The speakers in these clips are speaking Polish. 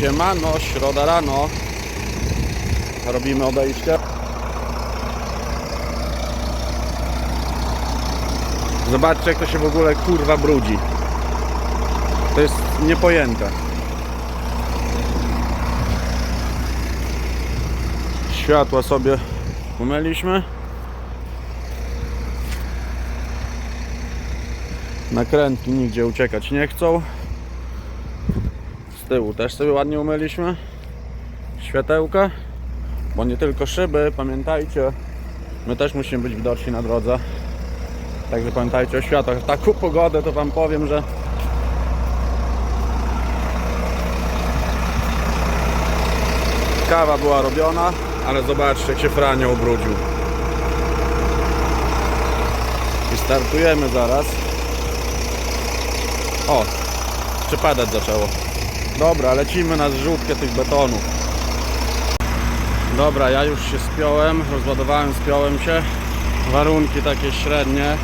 Siemano, środa rano. Robimy odejście. Zobaczcie jak to się w ogóle kurwa brudzi. To jest niepojęte. Światła sobie umyliśmy. Nakrętki nigdzie uciekać nie chcą. Tyłu też sobie ładnie umyliśmy. Światełka. Bo nie tylko szyby, pamiętajcie. My też musimy być widoczni na drodze. Także pamiętajcie o światłach. W taką pogodę to wam powiem, że kawa była robiona, ale zobaczcie jak się Franio ubrudził. I startujemy zaraz. O, jeszcze padać zaczęło. Dobra, lecimy na zrzutkę tych betonów. Dobra, ja już się spiąłem, rozładowałem, spiąłem się. Warunki takie średnie,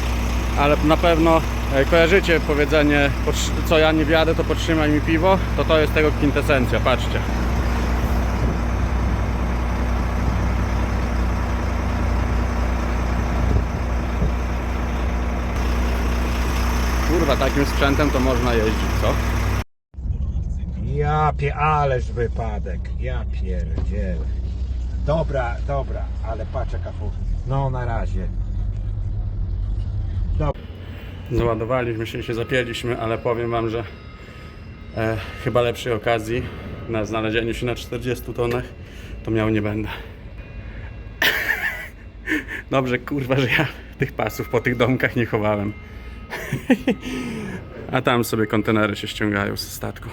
ale na pewno e, kojarzycie powiedzenie, "Potrzy- co ja nie wjadę, to podtrzymaj mi piwo. To to jest tego kwintesencja, patrzcie. Kurwa, takim sprzętem to można jeździć, co? Ja pie, ależ wypadek. Ja pierdzielę. Dobra, dobra, ale patrz jaka fu. No na razie. Dobra. Załadowaliśmy się się zapięliśmy, ale powiem Wam, że e, chyba lepszej okazji na znalezieniu się na 40 tonach to miał nie będę. Dobrze, kurwa, że ja tych pasów po tych domkach nie chowałem. A tam sobie kontenery się ściągają ze statku.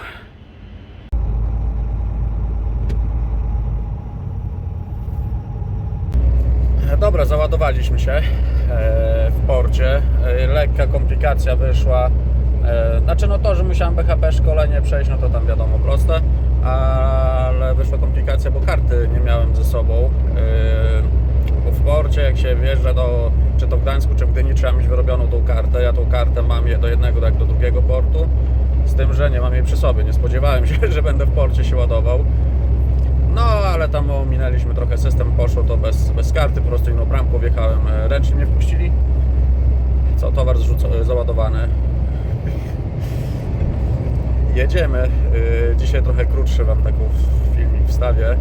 Dobra, załadowaliśmy się e, w porcie. E, Lekka komplikacja wyszła. E, Znaczy no to, że musiałem BHP szkolenie przejść, no to tam wiadomo proste, ale wyszła komplikacja, bo karty nie miałem ze sobą. Bo w porcie jak się wjeżdża do, czy to w Gdańsku, czy w Gdyni, trzeba mieć wyrobioną tą kartę. Ja tą kartę mam je do jednego, jak do drugiego portu. Z tym, że nie mam jej przy sobie. Nie spodziewałem się, że będę w porcie się ładował. No, ale tam ominęliśmy trochę system, poszło to bez, bez karty, po prostu inną bramką wjechałem, e, ręcznie mnie wpuścili. Co, towar zrzuco- załadowany. Jedziemy. Y, Dzisiaj trochę krótszy Wam taką filmik wstawię,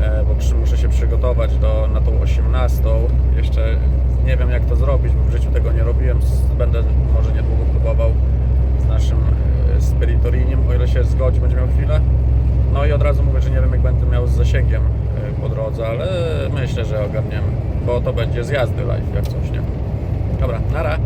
e, bo muszę się przygotować do, na tą 18. Jeszcze nie wiem jak to zrobić, bo w życiu tego nie robiłem. Będę może niedługo próbował z naszym e, Spiritoriniem, o ile się zgodzi, będzie miał chwilę. No i od razu mówię, że nie wiem jak będę miał z zasięgiem e, po drodze, ale myślę, że ogarniemy, bo to będzie z jazdy live jak coś, nie? Dobra, nara.